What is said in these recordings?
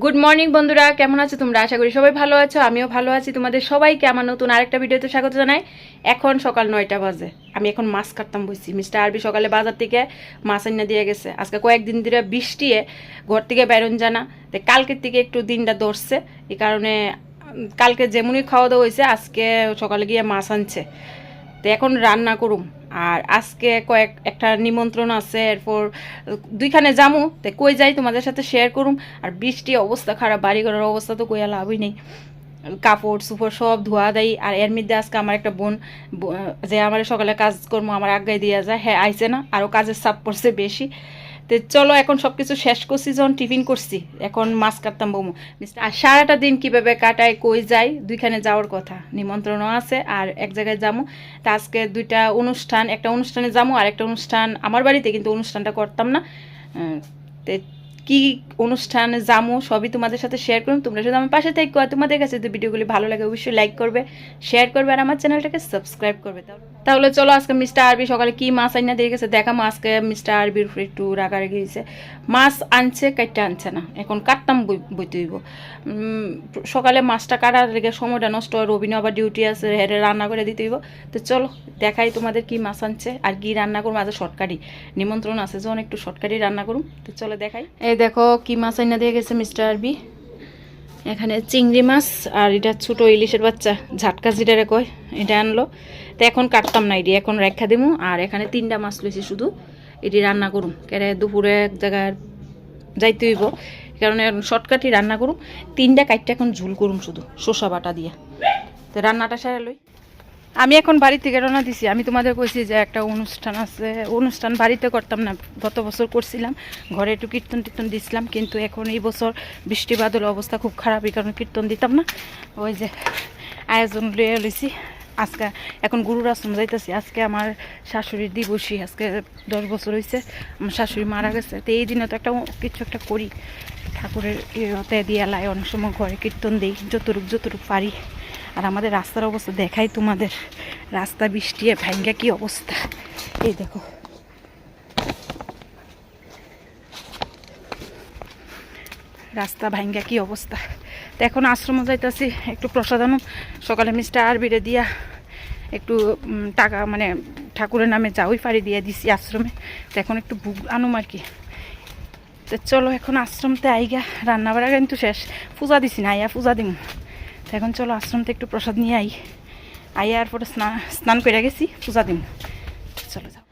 Good morning বন্ধুরা। কেমন আছো তোমরা? আশা করি সবাই ভালো আছো, আমিও ভালো আছি। তোমাদের সবাইকে আমার নতুন আরেকটা ভিডিওতে স্বাগত জানাই। এখন সকাল নয়টা বাজে। আমি এখন মাছ কাটতাম বসছি মিস্টার আরবি সকালে বাজার থেকে মাছ আনিয়ে দিয়ে গেছে। আজকে কয়েকদিন ধরে বৃষ্টিয়ে ঘর থেকে বেরোন জানা তো কালকের থেকে একটু দিনটা ধরছে এই কারণে, কালকে যেমনই খাওয়া দাওয়া হয়েছে আজকে সকালে গিয়ে মাছ আনছে। তো এখন রান্না করুম। আর আজকে কয়েক, একটা নিমন্ত্রণ আছে, এরপর দুইখানে যামু, তো কই যাই তোমাদের সাথে শেয়ার করুম। আর বৃষ্টি অবস্থা খারাপ বাড়ি ঘরের অবস্থা তো কইয়া লাভই নেই। কাপড় সুপড় সব ধোয়া দেয় আর এর মধ্যে আজকে আমার একটা বোন যে আমার সকালে কাজকর্ম আমার আজ্ঞায় দিয়া যায়। হ্যাঁ আইসে না আরও কাজের চাপ পড়ছে বেশি। তো চলো এখন সব কিছু শেষ করছি, যখন টিফিন করছি, এখন মাছ কাটতাম বমু। আর সারাটা দিন কীভাবে কাটায়, কই যাই দুইখানে যাওয়ার কথা। নিমন্ত্রণও আছে, আর এক জায়গায় যামু তা আজকে দুইটা অনুষ্ঠান, একটা অনুষ্ঠানে যামু আর একটা অনুষ্ঠান আমার বাড়িতে, কিন্তু অনুষ্ঠানটা করতাম না। তে কি অনুষ্ঠানে যামু সবই তোমাদের সাথে শেয়ার করুন। তোমরা শুধু আমার পাশে থাকো তোমাদের কাছে যদি ভিডিওগুলি ভালো লাগে, অবশ্যই লাইক করবে শেয়ার করবে, আর আমার চ্যানেলটাকে সাবস্ক্রাইব করবে। তাহলে তাহলে চলো আজকে মিস্টার আরবি সকালে কি মাছ আইনা দিয়ে গেছে? দেখা আজকে মিস্টার আরবির উপরে একটু রাগারে গিয়েছে। মাছ আনছে কাটতে আনছে না। এখন কাটতাম বই- হইব। সকালে মাছটা কাটার লেগে সময়টা নষ্ট হয় রবিনও আবার ডিউটি আছে হেরে রান্না করে দিতে হইব। তো চলো, দেখাই তোমাদের কি মাছ আনছে আর কি রান্না করব। আজ শর্টকাটই নিমন্ত্রণ আছে যখন একটু শর্টকাটই রান্না করুম। তো চলো দেখাই। এই দেখো কি মাছ আইনা দিয়ে গেছে মিস্টার আরবি। এখানে চিংড়ি মাছ আর এটা ছোটো ইলিশের বাচ্চা, ঝাটকা যেটারে কয়, এটা আনলো। তো এখন কাটতাম না এটি, এখন রেখা দিমু, আর এখানে তিনটা মাছ লইছি শুধু। এটি রান্না করুম কেন দুপুরে এক জায়গায় যাইতে হইব কারণে শর্টকাটই রান্না করুম। তিনটা কাইটটা এখন ঝুল করুম শুধু, শসা বাটা দিয়ে। তো রান্নাটা সেরে লই। আমি এখন বাড়ি থেকে রওনা দিছি। আমি তোমাদের কইছি যে একটা অনুষ্ঠান আছে। অনুষ্ঠান বাড়িতে করতাম না। গত বছর করছিলাম। ঘরে একটু কীর্তন টীর্তন দিছিলাম। কিন্তু এখন এই বছর বৃষ্টি বাদল অবস্থা খুব খারাপ, এই কারণে কীর্তন দিতাম না। ওই যে আয়োজন লিয়ে লইছি। আজকে এখন গুরুর আশ্রম যাইতেছি। আজকে আমার শাশুড়ির দিবসী। আজকে দশ বছর হয়েছে আমার শাশুড়ি মারা গেছে। তো এই দিনে তো একটা কিছু একটা করি। ঠাকুরের ইয়েতে দিয়ে লাই অনেক সময় ঘরে কীর্তন দিই। যতটুক যতটুক পারি। আর আমাদের রাস্তার অবস্থা দেখাই তোমাদের। রাস্তা বৃষ্টিয়ে ভাঙ্গা কি অবস্থা? এই দেখো। রাস্তা ভাঙ্গা কি অবস্থা? তো এখন আশ্রম যাইতেছি, একটু প্রসাদানো সকালে মিস্টার আরবিরে দিয়া একটু টাকা মানে ঠাকুরের নামে যাওই পারি দিয়ে দিছি আশ্রমে। তো এখন একটু বুক আনুম আর কি। তো চলো এখন আশ্রমতে আইগা রান্না বাড়া কিন্তু শেষ। পূজা দিছি না আইয়া পূজা দিম। তো এখন চলো আশ্রম আশ্রমতে একটু প্রসাদ নিয়ে আই। আইয়ার পরে স্নান স্নান করে গেছি, পূজা দিন চলো যাও।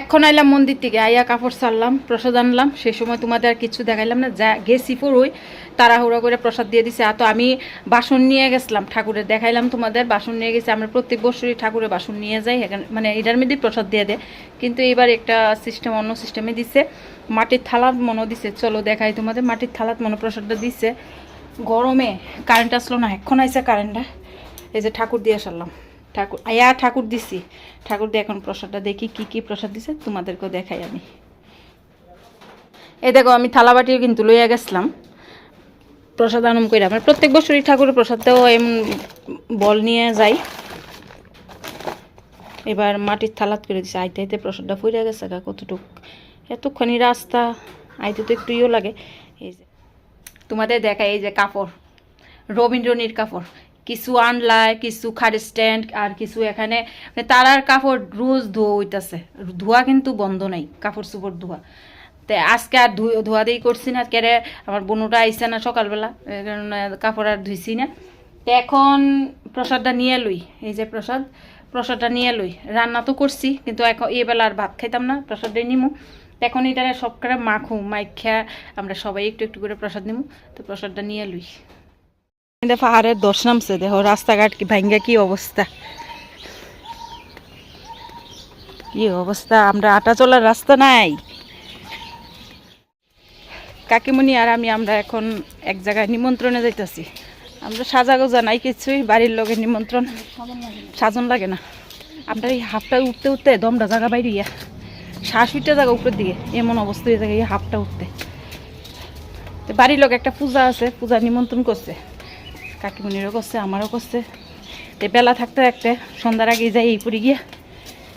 এখন আইলাম মন্দির থেকে, আইয়া কাপড় সারলাম প্রসাদ আনলাম। সেই সময় তোমাদের আর কিছু দেখাইলাম না, যা গেছি পুরোই, তাড়াহুড়া করে প্রসাদ দিয়ে দিছে। আর তো আমি বাসন নিয়ে গেছিলাম ঠাকুরের, দেখাইলাম তোমাদের, বাসন নিয়ে গেছি। আমরা প্রত্যেক বছরই ঠাকুরের বাসন নিয়ে যাই, এখানে মানে এটার মধ্যে প্রসাদ দিয়ে দেয়। কিন্তু এবার একটা সিস্টেম অন্য সিস্টেমে দিছে। মাটির থালাত মনে দিছে। চলো দেখাই তোমাদের, মাটির থালাত মনে প্রসাদটা দিছে। গরমে কারেন্ট আসলো না, এখন আইসে কারেন্টটা এই যে ঠাকুর দিয়ে সারলাম। ঠাকুর আয়া ঠাকুর দিছি। ঠাকুর দিয়ে এখন প্রসাদটা দেখি কি কি প্রসাদ দিছে, তোমাদেরকেও দেখাই আমি। এই দেখো, আমি থালাবাটিও কিন্তু লইয়া গেছিলাম। প্রসাদ আনম করে আমার প্রত্যেক বছরই ঠাকুরের প্রসাদটাও এমন বল নিয়ে যাই। এবার মাটির থালাত করে দিছে। আইতে আইতে প্রসাদটা ফুরে গেছে কতটুক। এতক্ষণই রাস্তা, আইতে তো একটু ইয়েও লাগে। তোমাদের দেখা এই যে কাপড়, রবীন্দ্রনীর কাপড়। কিছু আনলায়, কিছু খাট স্ট্যান্ড আর কিছু এখানে। মানে তারার কাপড় রোজ ধোয়া হইতাছে। ধোয়া কিন্তু বন্ধ নাই, কাপড় চোপড় ধোয়া। তো আজকে আর ধুয়ে দিয়ে করছি না, কেরে আমার বোনুটা আইসে না সকালবেলা কাপড় আর ধুইছি না। তো এখন প্রসাদটা নিয়ে লই, এই যে প্রসাদ। প্রসাদটা নিয়ে লই। রান্না তো করছি, কিন্তু এখন এই বেলা আর ভাত খাইতাম না প্রসাদটাই নিমু। এখন এটা সব করে মাখু, মাইখা আমরা সবাই একটু একটু করে প্রসাদ নিমু। তো প্রসাদটা নিয়ে লুই। পাহাড়ের দশ নামছে, দেখো রাস্তাঘাট কি ভাঙ্গা কি অবস্থা। কি অবস্থা, আমরা আটা চলার রাস্তা নাই। কাকিমণি আর আমি, আমরা এখন এক জায়গায় নিমন্ত্রণে যাইতেছি। আমরা সাজা গোজা নাই কিছুই, বাড়ির লোকের নিমন্ত্রণ। সাজন লাগে না। আমরা এই হাফটা উঠতে উঠতে দমটা জায়গা বাইরে উঠতে জায়গা উপরের দিকে, এমন অবস্থা হয়ে যায় এই হাফটা উঠতে। তো বাড়ির লোক একটা পূজা আছে, পূজা নিমন্ত্রণ করছে। কাকিমণিরও করছে, আমারও করছে। তো বেলা থাকতে থাকতে সন্ধ্যার আগে যাই এই পরে গিয়ে।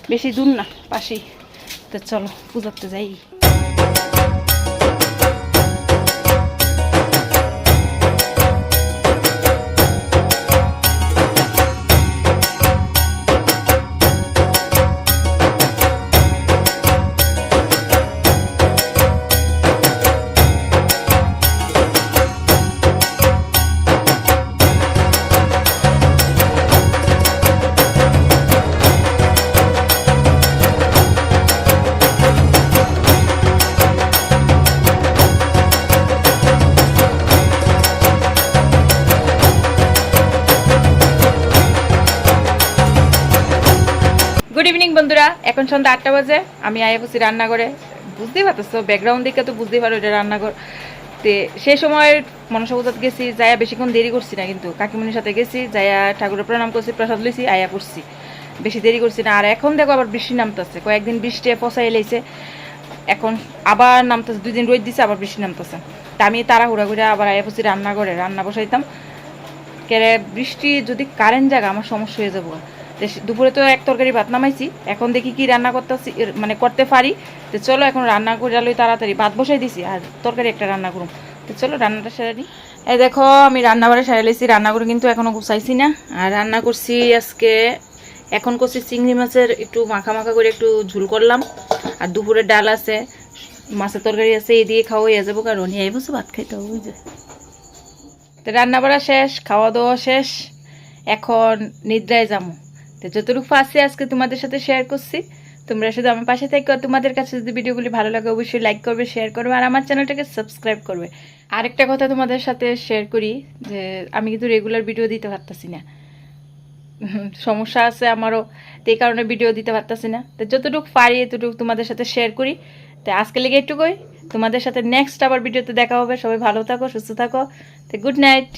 বেশি দূর না, পাশেই। তো চলো, পূজাতে যাই। গুড ইভিনিং বন্ধুরা। এখন সন্ধ্যা আটটা বাজে। আমি আয়া বসি রান্না করে বুঝতেই পারতেছো ব্যাকগ্রাউন্ড দিকে তো বুঝতেই পারো এটা রান্নাঘর। তে সেই সময় মনসা গেছি যাইয়া বেশিক্ষণ দেরি করছি না কিন্তু। কাকিমনির সাথে গেছি যাইয়া ঠাকুরের প্রণাম করছি, প্রসাদ লইছি, আয়া পড়ছি। বেশি দেরি করছি না। আর এখন দেখো আবার বৃষ্টি নামতেছে। কয়েকদিন বৃষ্টি পচাই এলাইছে এখন আবার নামতেছে, দুই দিন রোদ দিছে, আবার বৃষ্টি নামতেছে। তা আমি তাড়াহুড়া করে আবার আয়া পড়ছি রান্না করে রান্না বসাইতাম। কেরে বৃষ্টি যদি কারেন্ট জায়গা আমার সমস্যা হয়ে যাব। দুপুরে তো এক তরকারি ভাত নামাইছি, এখন দেখি কি রান্না করতে মানে করতে পারি। তো চলো এখন রান্না করে আলোই তাড়াতাড়ি, ভাত বসাই দিছি আর তরকারি একটা রান্না করুন তো চলো রান্নাটা সেরে নিই এই দেখো, আমি রান্না বাড়ি সেরে লেছি রান্না করে কিন্তু এখনও গুছাইছি না। আর রান্না করছি আজকে, এখন করছি চিংড়ি মাছের একটু মাখা মাখা করে একটু ঝুল করলাম। আর দুপুরে ডাল আছে, মাছের তরকারি আছে, এই দিয়ে খাওয়া হয়ে যাব, কারণ এই বসে ভাত খাইতে হবে বুঝে তো রান্না বাড়া শেষ, খাওয়া দাওয়া শেষ, এখন নিদ্রায় যাব। তো যতটুকু পারছি আজকে তোমাদের সাথে শেয়ার করছি, তোমরা শুধু আমার পাশে থেকো। তোমাদের কাছে যদি ভিডিওগুলি ভালো লাগে, অবশ্যই লাইক করবে শেয়ার করবে, আর আমার চ্যানেলটাকে সাবস্ক্রাইব করবে। আরেকটা কথা তোমাদের সাথে শেয়ার করি, যে আমি কিন্তু রেগুলার ভিডিও দিতে পারতাছি না। সমস্যা আছে আমারও, তো এই কারণে ভিডিও দিতে পারতাছি না। তো যতটুকু পারি, এতটুকু তোমাদের সাথে শেয়ার করি। তো আজকে লেগে একটুকুই তোমাদের সাথে নেক্সট আবার ভিডিওতে দেখা হবে। সবাই ভালো থাকো, সুস্থ থাকো। তো গুড নাইট